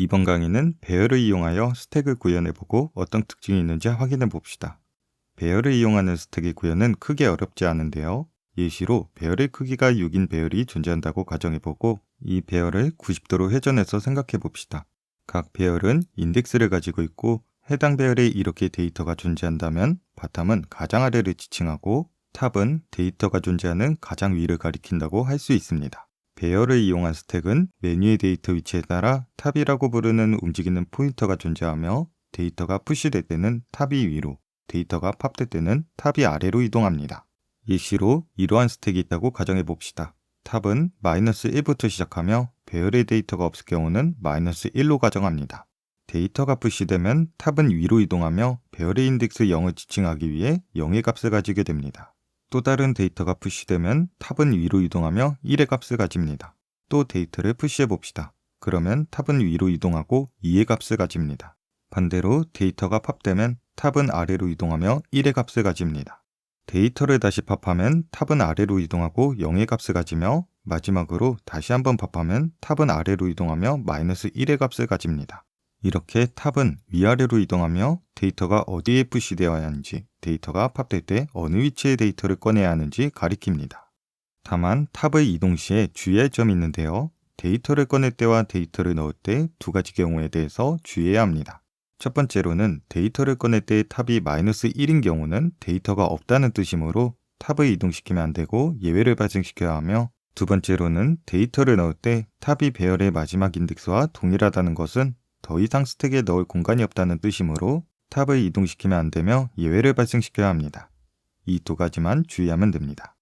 이번 강의는 배열을 이용하여 스택을 구현해보고 어떤 특징이 있는지 확인해 봅시다. 배열을 이용하는 스택의 구현은 크게 어렵지 않은데요. 예시로 배열의 크기가 6인 배열이 존재한다고 가정해보고 이 배열을 90도로 회전해서 생각해 봅시다. 각 배열은 인덱스를 가지고 있고 해당 배열에 이렇게 데이터가 존재한다면 바텀은 가장 아래를 지칭하고 탑은 데이터가 존재하는 가장 위를 가리킨다고 할 수 있습니다. 배열을 이용한 스택은 메뉴의 데이터 위치에 따라 탑이라고 부르는 움직이는 포인터가 존재하며 데이터가 푸시될 때는 탑이 위로, 데이터가 팝될 때는 탑이 아래로 이동합니다. 예시로 이러한 스택이 있다고 가정해 봅시다. 탑은 마이너스 1부터 시작하며 배열의 데이터가 없을 경우는 마이너스 1로 가정합니다. 데이터가 푸시되면 탑은 위로 이동하며 배열의 인덱스 0을 지칭하기 위해 0의 값을 가지게 됩니다. 또 다른 데이터가 푸시되면 탑은 위로 이동하며 1의 값을 가집니다. 또 데이터를 푸시해 봅시다. 그러면 탑은 위로 이동하고 2의 값을 가집니다. 반대로 데이터가 팝되면 탑은 아래로 이동하며 1의 값을 가집니다. 데이터를 다시 팝하면 탑은 아래로 이동하고 0의 값을 가지며 마지막으로 다시 한번 팝하면 탑은 아래로 이동하며 마이너스 1의 값을 가집니다. 이렇게 탑은 위아래로 이동하며 데이터가 어디에 푸시되어야 하는지, 데이터가 팝될 때 어느 위치의 데이터를 꺼내야 하는지 가리킵니다. 다만 탑의 이동 시에 주의할 점이 있는데요. 데이터를 꺼낼 때와 데이터를 넣을 때 두 가지 경우에 대해서 주의해야 합니다. 첫 번째로는 데이터를 꺼낼 때 탑이 마이너스 1인 경우는 데이터가 없다는 뜻이므로 탑을 이동시키면 안 되고 예외를 발생시켜야 하며 두 번째로는 데이터를 넣을 때 탑이 배열의 마지막 인덱스와 동일하다는 것은 더 이상 스택에 넣을 공간이 없다는 뜻이므로 탑을 이동시키면 안 되며 예외를 발생시켜야 합니다. 이 두 가지만 주의하면 됩니다.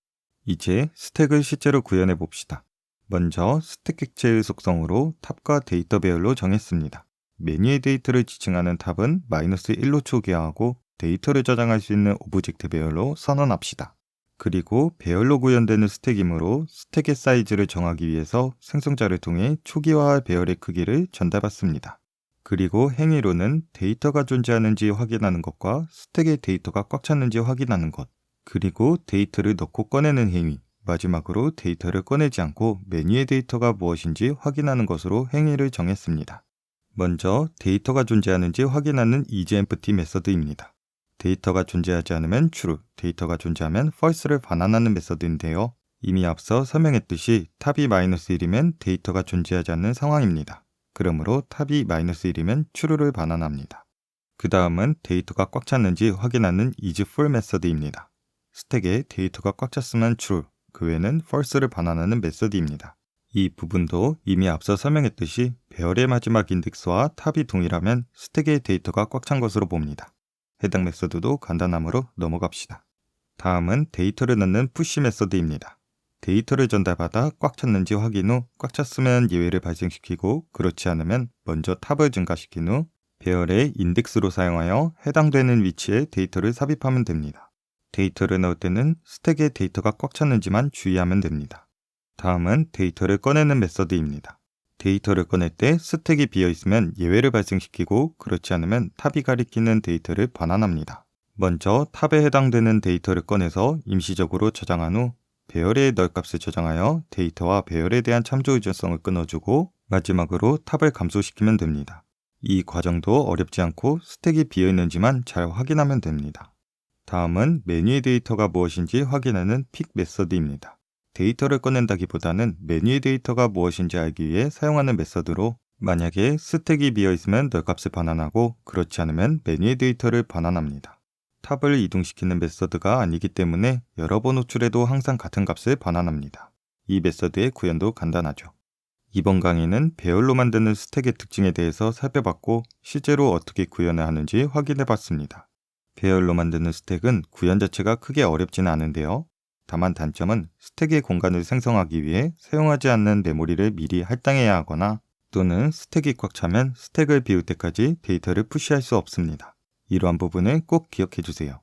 이제 스택을 실제로 구현해 봅시다. 먼저 스택 객체의 속성으로 탑과 데이터 배열로 정했습니다. 메뉴의 데이터를 지칭하는 탑은 마이너스 1로 초기화하고 데이터를 저장할 수 있는 오브젝트 배열로 선언합시다. 그리고 배열로 구현되는 스택이므로 스택의 사이즈를 정하기 위해서 생성자를 통해 초기화할 배열의 크기를 전달받습니다. 그리고 행위로는 데이터가 존재하는지 확인하는 것과 스택의 데이터가 꽉 찼는지 확인하는 것, 그리고 데이터를 넣고 꺼내는 행위, 마지막으로 데이터를 꺼내지 않고 메뉴의 데이터가 무엇인지 확인하는 것으로 행위를 정했습니다. 먼저 데이터가 존재하는지 확인하는 isEmpty 메서드입니다. 데이터가 존재하지 않으면 true, 데이터가 존재하면 false를 반환하는 메서드인데요. 이미 앞서 설명했듯이 탑이 마이너스 1이면 데이터가 존재하지 않는 상황입니다. 그러므로 탑이 마이너스 1이면 true를 반환합니다. 그 다음은 데이터가 꽉 찼는지 확인하는 isFull 메서드입니다. 스택에 데이터가 꽉 찼으면 true, 그 외에는 false를 반환하는 메서드입니다. 이 부분도 이미 앞서 설명했듯이 배열의 마지막 인덱스와 탑이 동일하면 스택의 데이터가 꽉 찬 것으로 봅니다. 해당 메서드도 간단하므로 넘어갑시다. 다음은 데이터를 넣는 푸시 메서드입니다. 데이터를 전달받아 꽉 찼는지 확인 후 꽉 찼으면 예외를 발생시키고 그렇지 않으면 먼저 탑을 증가시킨 후 배열의 인덱스로 사용하여 해당되는 위치에 데이터를 삽입하면 됩니다. 데이터를 넣을 때는 스택의 데이터가 꽉 찼는지만 주의하면 됩니다. 다음은 데이터를 꺼내는 메서드입니다. 데이터를 꺼낼 때 스택이 비어 있으면 예외를 발생시키고 그렇지 않으면 탑이 가리키는 데이터를 반환합니다. 먼저 탑에 해당되는 데이터를 꺼내서 임시적으로 저장한 후 배열의 널값을 저장하여 데이터와 배열에 대한 참조 의존성을 끊어주고 마지막으로 탑을 감소시키면 됩니다. 이 과정도 어렵지 않고 스택이 비어 있는지만 잘 확인하면 됩니다. 다음은 메뉴의 데이터가 무엇인지 확인하는 픽 메서드입니다. 데이터를 꺼낸다기보다는 메뉴의 데이터가 무엇인지 알기 위해 사용하는 메서드로 만약에 스택이 비어 있으면 널값을 반환하고 그렇지 않으면 메뉴의 데이터를 반환합니다. 탑을 이동시키는 메서드가 아니기 때문에 여러 번 호출해도 항상 같은 값을 반환합니다. 이 메서드의 구현도 간단하죠. 이번 강의는 배열로 만드는 스택의 특징에 대해서 살펴봤고 실제로 어떻게 구현을 하는지 확인해 봤습니다. 배열로 만드는 스택은 구현 자체가 크게 어렵지는 않은데요. 다만 단점은 스택의 공간을 생성하기 위해 사용하지 않는 메모리를 미리 할당해야 하거나 또는 스택이 꽉 차면 스택을 비울 때까지 데이터를 푸시할 수 없습니다. 이러한 부분을 꼭 기억해 주세요.